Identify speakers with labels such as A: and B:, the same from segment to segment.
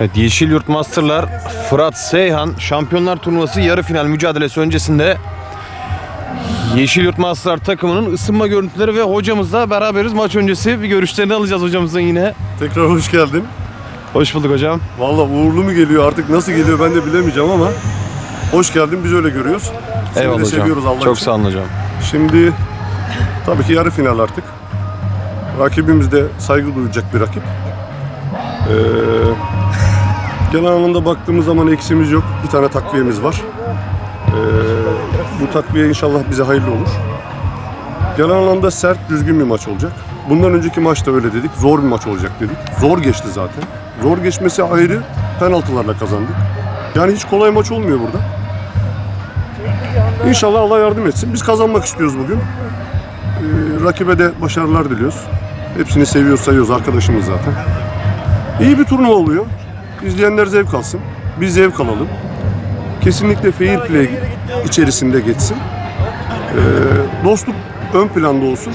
A: Evet, Yeşilyurt Masterlar Fırat Seyhan Şampiyonlar Turnuvası yarı final mücadelesi öncesinde Yeşilyurt Masterlar takımının ısınma görüntüleri ve hocamızla beraberiz. Maç öncesi bir görüşlerini alacağız hocamızın yine.
B: Tekrar hoş geldin.
A: Hoş bulduk hocam.
B: Valla uğurlu mu geliyor artık nasıl geliyor ben de bilemeyeceğim ama hoş geldin biz öyle görüyoruz. Seni
A: Eyvallah
B: de
A: hocam.
B: seviyoruz Allah
A: Çok
B: için.
A: sağ olun hocam.
B: Şimdi tabii ki yarı final artık. Rakibimiz de saygı duyacak bir rakip. Ee, genel anlamda baktığımız zaman eksiğimiz yok. Bir tane takviyemiz var. Ee, bu takviye inşallah bize hayırlı olur. Genel anlamda sert, düzgün bir maç olacak. Bundan önceki maçta öyle dedik. Zor bir maç olacak dedik. Zor geçti zaten. Zor geçmesi ayrı. Penaltılarla kazandık. Yani hiç kolay maç olmuyor burada. İnşallah Allah yardım etsin. Biz kazanmak istiyoruz bugün. Ee, rakibe de başarılar diliyoruz. Hepsini seviyoruz, sayıyoruz. Arkadaşımız zaten. İyi bir turnuva oluyor. İzleyenler zevk alsın. Biz zevk alalım. Kesinlikle fair play içerisinde geçsin. Ee, dostluk ön planda olsun.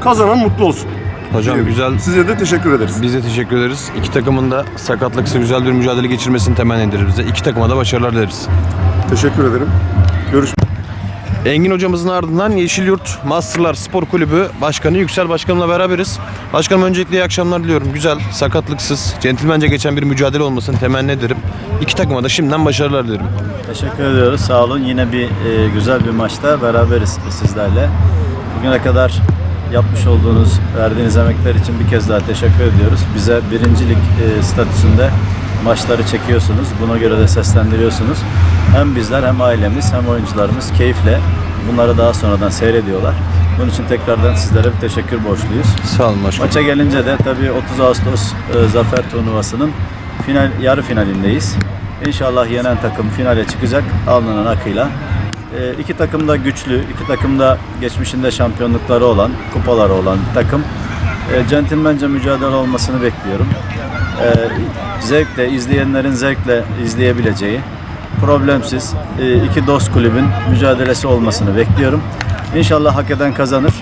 B: Kazanan mutlu olsun.
A: Hocam güzel.
B: Size de teşekkür ederiz.
A: Biz de teşekkür ederiz. İki takımın da sakatlıksız güzel bir mücadele geçirmesini temenni ederiz bize. İki takıma da başarılar dileriz.
B: Teşekkür ederim.
A: Engin hocamızın ardından Yeşilyurt Masterlar Spor Kulübü Başkanı Yüksel Başkanımla beraberiz. Başkanım öncelikle iyi akşamlar diliyorum. Güzel, sakatlıksız, centilmence geçen bir mücadele olmasını temenni ederim. İki takıma da şimdiden başarılar dilerim.
C: Teşekkür ediyoruz. Sağ olun. Yine bir e, güzel bir maçta beraberiz sizlerle. Bugüne kadar yapmış olduğunuz, verdiğiniz emekler için bir kez daha teşekkür ediyoruz. Bize birincilik e, statüsünde maçları çekiyorsunuz. Buna göre de seslendiriyorsunuz. Hem bizler hem ailemiz hem oyuncularımız keyifle bunları daha sonradan seyrediyorlar. Bunun için tekrardan sizlere bir teşekkür borçluyuz.
A: Sağ olun başkanım.
C: Maça gelince de tabii 30 Ağustos e, Zafer Turnuvası'nın final yarı finalindeyiz. İnşallah yenen takım finale çıkacak alınan akıyla. E, iki takım da güçlü, iki takım da geçmişinde şampiyonlukları olan, kupaları olan bir takım. E, centilmence mücadele olmasını bekliyorum. E, zevkle, izleyenlerin zevkle izleyebileceği, problemsiz e, iki dost kulübün mücadelesi olmasını bekliyorum. İnşallah hak eden kazanır.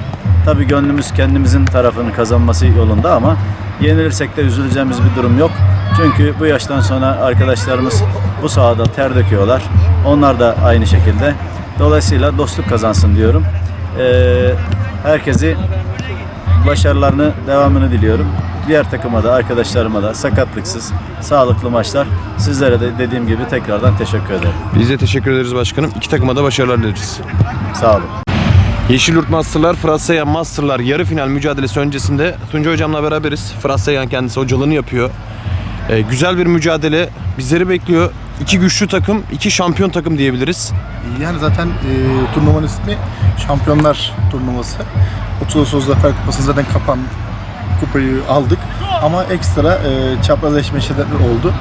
C: Tabii gönlümüz kendimizin tarafının kazanması yolunda ama yenilirsek de üzüleceğimiz bir durum yok. Çünkü bu yaştan sonra arkadaşlarımız bu sahada ter döküyorlar. Onlar da aynı şekilde. Dolayısıyla dostluk kazansın diyorum. Ee, herkesi başarılarını, devamını diliyorum. Diğer takıma da, arkadaşlarıma da sakatlıksız, sağlıklı maçlar. Sizlere de dediğim gibi tekrardan teşekkür ederim.
A: Biz de teşekkür ederiz başkanım. İki takıma da başarılar dileriz.
C: Sağ olun.
A: Yeşilyurt Masterlar, Fırat Seyhan Masterlar yarı final mücadelesi öncesinde Tunca hocamla beraberiz. Fırat Seyhan kendisi hocalığını yapıyor. Ee, güzel bir mücadele bizleri bekliyor. İki güçlü takım, iki şampiyon takım diyebiliriz.
D: Yani zaten e, turnuvanın ismi Şampiyonlar Turnuvası. 30 Ağustos Zafer Kupası zaten kapan kupayı aldık. Ama ekstra e, çapraz eşleşmeler oldu.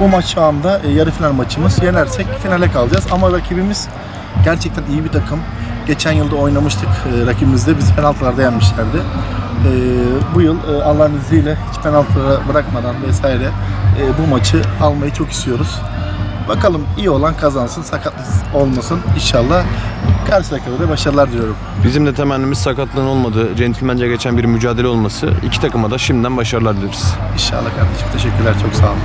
D: Bu maç şu anda e, yarı final maçımız. Yenersek finale kalacağız. Ama rakibimiz gerçekten iyi bir takım. Geçen yılda oynamıştık e, rakibimizle. Bizi penaltılarda yenmişlerdi. E, bu yıl e, Allah'ın izniyle hiç penaltılara bırakmadan vesaire e, bu maçı almayı çok istiyoruz. Bakalım iyi olan kazansın, sakatlık olmasın inşallah. Karşı takıma da başarılar diliyorum.
A: Bizim de temennimiz sakatlığın olmadığı, centilmence geçen bir mücadele olması. İki takıma da şimdiden başarılar dileriz.
D: İnşallah kardeşim. Teşekkürler, çok sağ olun.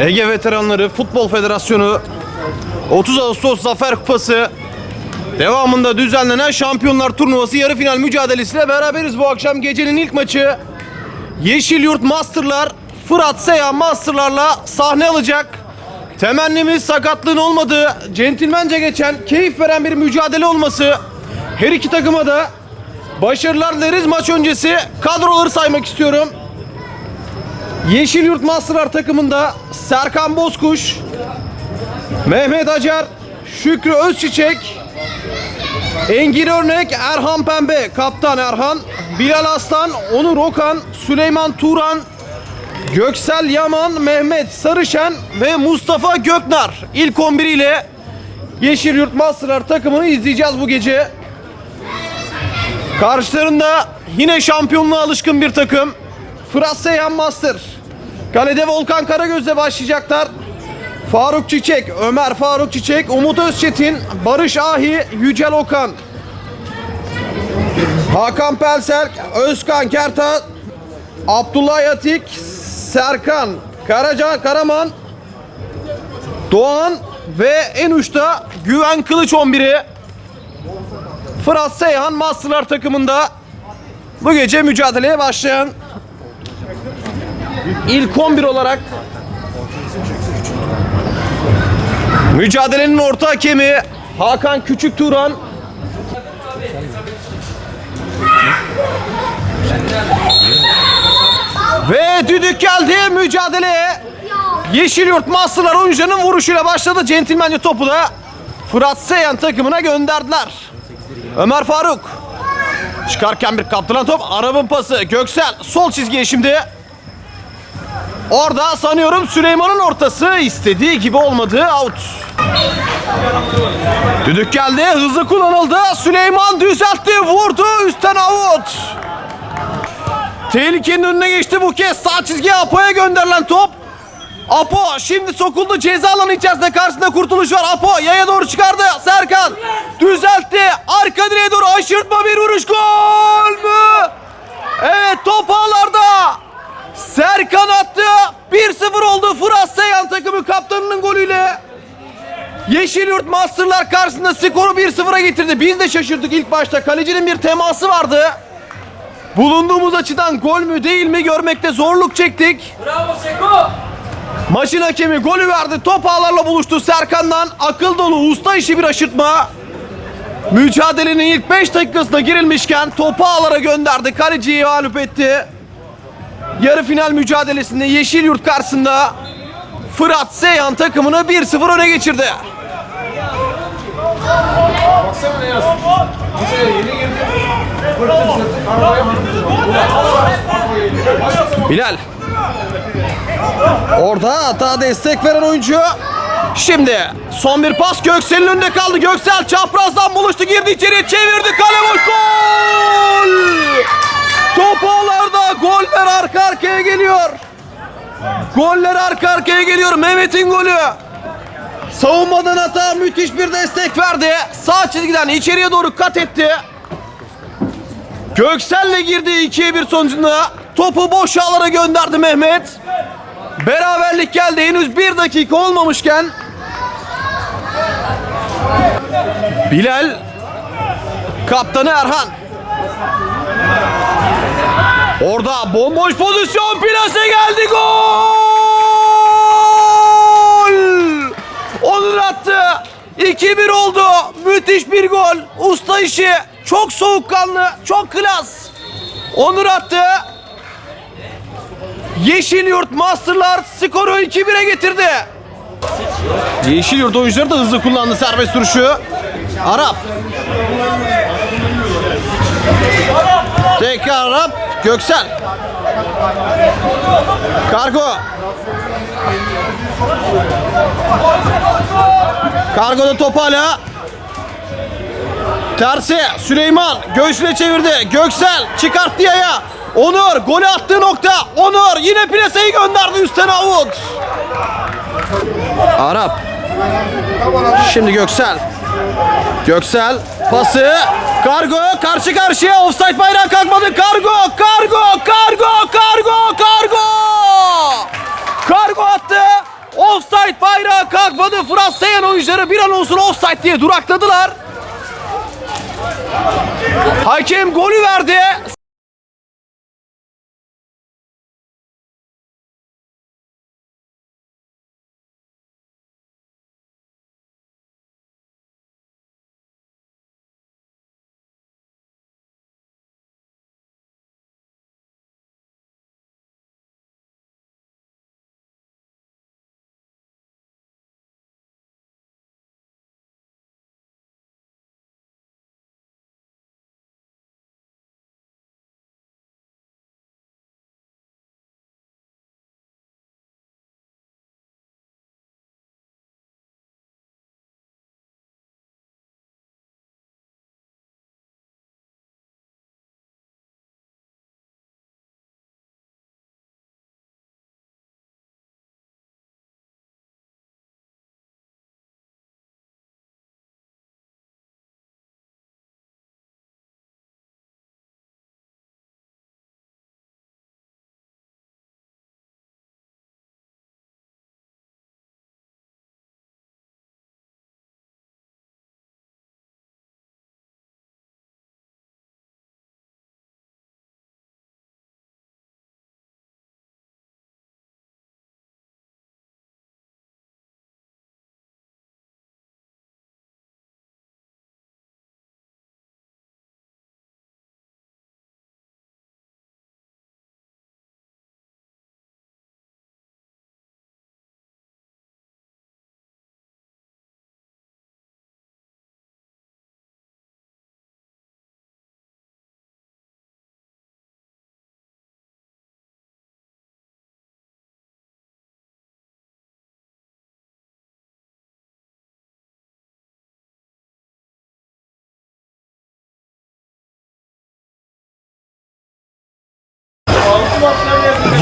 A: Ege Veteranları Futbol Federasyonu 30 Ağustos Zafer Kupası devamında düzenlenen Şampiyonlar Turnuvası yarı final mücadelesiyle beraberiz bu akşam gecenin ilk maçı. Yeşilyurt Masterlar Fırat Seyhan Masterlarla sahne alacak. Temennimiz sakatlığın olmadığı, centilmence geçen, keyif veren bir mücadele olması. Her iki takıma da başarılar dileriz. Maç öncesi kadroları saymak istiyorum. Yeşilyurt Masterlar takımında Serkan Bozkuş, Mehmet Acar, Şükrü Özçiçek, Engin Örnek, Erhan Pembe, Kaptan Erhan, Bilal Aslan, Onur Okan, Süleyman Turan, Göksel Yaman, Mehmet Sarışen ve Mustafa Göknar. İlk 11 ile Yeşilyurt Masterlar takımını izleyeceğiz bu gece. Karşılarında yine şampiyonluğa alışkın bir takım. Fırat Seyhan Master. Kalede Volkan Karagöz'le başlayacaklar. Faruk Çiçek, Ömer Faruk Çiçek, Umut Özçetin, Barış Ahi, Yücel Okan. Hakan Pelser, Özkan Kerta, Abdullah Yatik, Serkan, Karacan, Karaman, Doğan ve en uçta Güven Kılıç 11'i. Fırat Seyhan Masterlar takımında bu gece mücadeleye başlayan ilk 11 olarak mücadelenin orta hakemi Hakan Küçük Turan ve düdük geldi mücadeleye. Yeşilyurt Masterlar oyuncularının vuruşuyla başladı. Centilmence topu da Fırat Seyhan takımına gönderdiler. Ömer Faruk çıkarken bir kaptıran top. Arap'ın pası Göksel sol çizgiye şimdi. Orada sanıyorum Süleyman'ın ortası istediği gibi olmadı. Out. Düdük geldi. Hızlı kullanıldı. Süleyman düzeltti. Vurdu. Üstten out. Tehlikenin önüne geçti bu kez. Sağ çizgiye Apo'ya gönderilen top. Apo şimdi sokuldu ceza alanı içerisinde karşısında kurtuluş var. Apo yaya doğru çıkardı. Serkan düzeltti. Arka direğe doğru aşırtma bir vuruş. Gol mü? Evet top ağlarda. Serkan attı. 1-0 oldu Fırat Seyhan takımı kaptanının golüyle. Yeşilyurt Masterlar karşısında skoru 1-0'a getirdi. Biz de şaşırdık ilk başta. Kalecinin bir teması vardı. Bulunduğumuz açıdan gol mü değil mi görmekte zorluk çektik.
E: Bravo Seko.
A: Maçın hakemi golü verdi. Top ağlarla buluştu Serkan'dan. Akıl dolu usta işi bir aşırtma. Mücadelenin ilk 5 dakikasına girilmişken topu ağlara gönderdi. Kaleciyi mağlup etti. Yarı final mücadelesinde Yeşilyurt karşısında Fırat Seyhan takımını 1-0 öne geçirdi. Bilal. Orada hata destek veren oyuncu. Şimdi son bir pas Göksel'in önünde kaldı. Göksel çaprazdan buluştu girdi içeriye çevirdi kale boş gol. Top ağlarda goller arka arkaya geliyor. Goller arka arkaya geliyor. Mehmet'in golü. Savunmadan hata müthiş bir destek verdi. Sağ çizgiden içeriye doğru kat etti. Göksel'le girdi 2'ye 1 sonucunda. Topu boş ağlara gönderdi Mehmet. Beraberlik geldi henüz bir dakika olmamışken. Bilal. Kaptanı Erhan. Orada bomboş pozisyon plase geldi gol! Onur attı. 2-1 oldu. Müthiş bir gol. Usta işi. Çok soğukkanlı, çok klas. Onur attı. Yeşilyurt Masterlar skoru 2-1'e getirdi. Yeşilyurt oyuncuları da hızlı kullandı serbest duruşu. Arap. Tekrar Arap. Göksel. Kargo. Kargo'da top hala. Tersi Süleyman göğsüne çevirdi. Göksel çıkarttı yaya. Onur golü attığı nokta. Onur yine plaseyi gönderdi üstten avut. Arap. Şimdi Göksel. Göksel pası. Kargo karşı karşıya offside bayrağı kalkmadı. Kargo, kargo, kargo, kargo, kargo. Kargo attı. Offside bayrağı Fırat Seyhan oyuncuları bir an olsun offside diye durakladılar. Hakem golü verdi.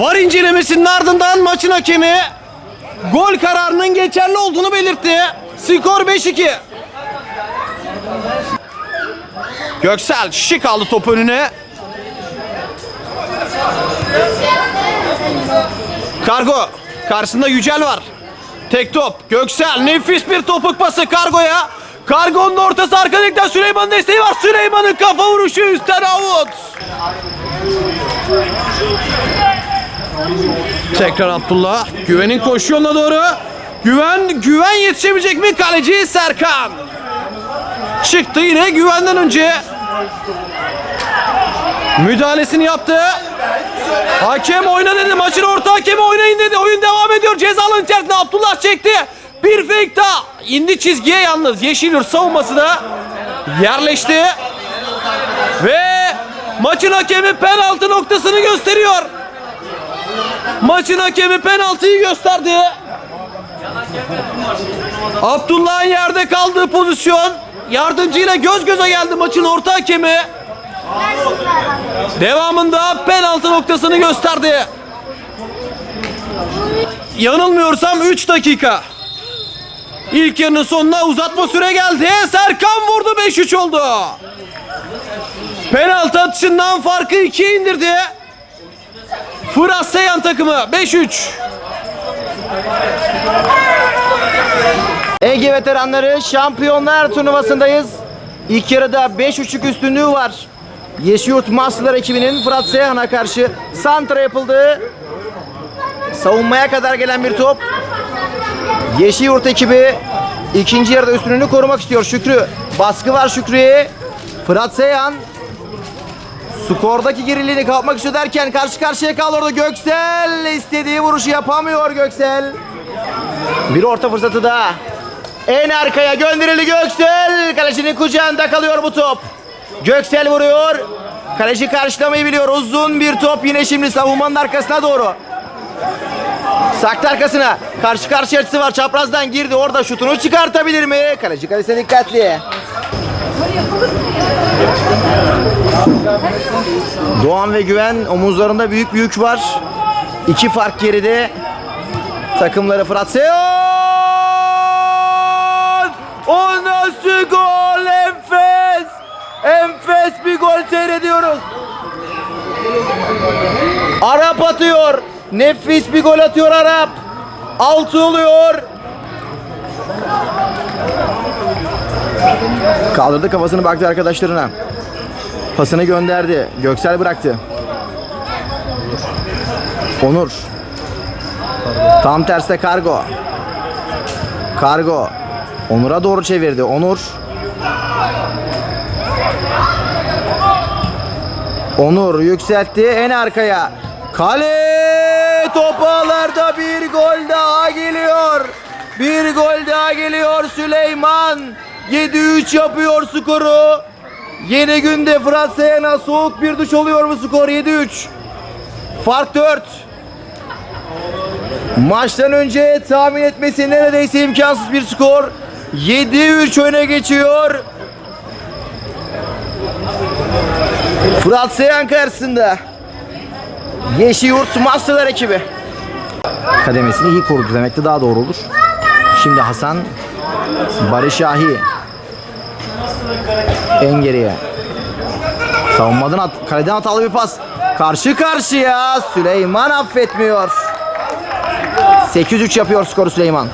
A: Var incelemesinin ardından maçın hakemi gol kararının geçerli olduğunu belirtti. Skor 5-2. Göksel şık aldı top önüne. Kargo karşısında Yücel var. Tek top. Göksel nefis bir topuk pası Kargo'ya. Kargo'nun ortası arka direkten Süleyman'ın desteği var. Süleyman'ın kafa vuruşu üstten out. Tekrar Abdullah. Güven'in koşu yoluna doğru. Güven, Güven yetişebilecek mi? Kaleci Serkan. Çıktı yine Güven'den önce. Müdahalesini yaptı. Hakem oyna dedi. Maçın orta hakemi oynayın dedi. Oyun devam ediyor. Ceza alanı içerisinde Abdullah çekti. Bir fake daha. İndi çizgiye yalnız. Yeşilyurt savunması da yerleşti. Ve maçın hakemi penaltı noktasını gösteriyor. Maçın hakemi penaltıyı gösterdi. Abdullah'ın yerde kaldığı pozisyon yardımcıyla göz göze geldi maçın orta hakemi. Devamında penaltı noktasını gösterdi. Yanılmıyorsam 3 dakika. İlk yarının sonuna uzatma süre geldi. Serkan vurdu 5-3 oldu. Penaltı atışından farkı 2'ye indirdi. Fırat Seyhan takımı 5-3.
E: Ege veteranları Şampiyonlar Turnuvası'ndayız. İlk yarıda 5.5 üstünlüğü var. Yeşilyurt Masterlar ekibinin Fırat Seyhan'a karşı santra yapıldı. Savunmaya kadar gelen bir top. Yeşilyurt ekibi ikinci yarıda üstünlüğünü korumak istiyor. Şükrü. Baskı var Şükrü'ye. Fırat Seyhan skordaki geriliğini kapmak istiyor derken karşı karşıya kaldı orada Göksel. istediği vuruşu yapamıyor Göksel. Bir orta fırsatı daha. En arkaya gönderildi Göksel. Kalecinin kucağında kalıyor bu top. Göksel vuruyor. Kaleci karşılamayı biliyor. Uzun bir top yine şimdi savunmanın arkasına doğru. Saktı arkasına. Karşı karşı açısı var. Çaprazdan girdi. Orada şutunu çıkartabilir mi? Kaleci kalesine dikkatli. Doğan ve Güven omuzlarında büyük bir yük var. İki fark geride. Takımları Fırat Seyhan! O nasıl gol? Enfes! Enfes bir gol seyrediyoruz. Arap atıyor. Nefis bir gol atıyor Arap. Altı oluyor. Kaldırdı kafasını baktı arkadaşlarına. Pasını gönderdi. Göksel bıraktı. Onur. Tam terste kargo. Kargo. Onur'a doğru çevirdi. Onur. Onur yükseltti en arkaya. Kale topağlarda bir gol daha geliyor. Bir gol daha geliyor Süleyman. 7-3 yapıyor skoru. Yeni günde Fırat Seyhan'a soğuk bir duş oluyor bu skor 7-3. Fark 4. Maçtan önce tahmin etmesi neredeyse imkansız bir skor. 7-3 öne geçiyor. Fırat Seyhan karşısında. Yeşilyurt Masterlar ekibi. Kademesini iyi korudu demek de daha doğru olur. Şimdi Hasan Barış Ahi en geriye. Savunmadan at, kaleden hatalı bir pas. Karşı karşıya Süleyman affetmiyor. 8-3 yapıyor skoru Süleyman.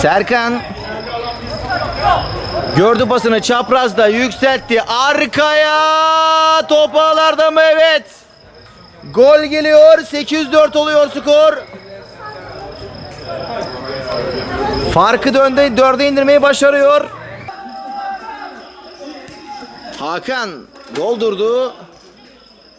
E: Serkan Gördü pasını çaprazda yükseltti. Arkaya top ağlarda mı? Evet. Gol geliyor. 8-4 oluyor skor. Farkı döndü. 4'e indirmeyi başarıyor. Hakan doldurdu.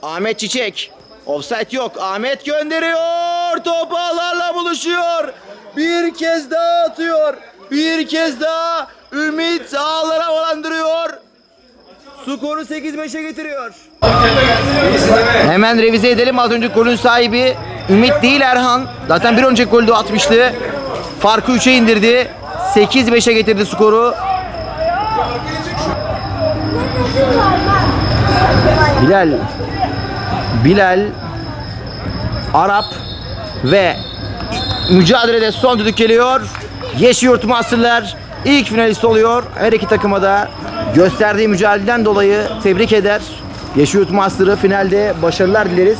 E: Ahmet Çiçek. Offside yok. Ahmet gönderiyor. Top ağlarla buluşuyor. Bir kez daha atıyor. Bir kez daha Ümit ağlara havalandırıyor. Skoru 8-5'e getiriyor. Hemen revize edelim. Az önce golün sahibi Ümit değil Erhan. Zaten bir önceki golü de atmıştı. Farkı 3'e indirdi. 8-5'e getirdi skoru. Bilal Bilal Arap ve mücadelede son düdük geliyor. Yeşilyurt Masterlar ilk finalist oluyor. Her iki takıma da gösterdiği mücadeleden dolayı tebrik eder. Yeşilyurt Master'ı finalde başarılar dileriz.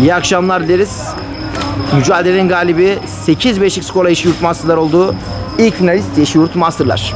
E: İyi akşamlar dileriz. Mücadelenin galibi 8-5'lik skorla Yeşilyurt Masterlar oldu. İlk finalist Yeşilyurt Masterlar.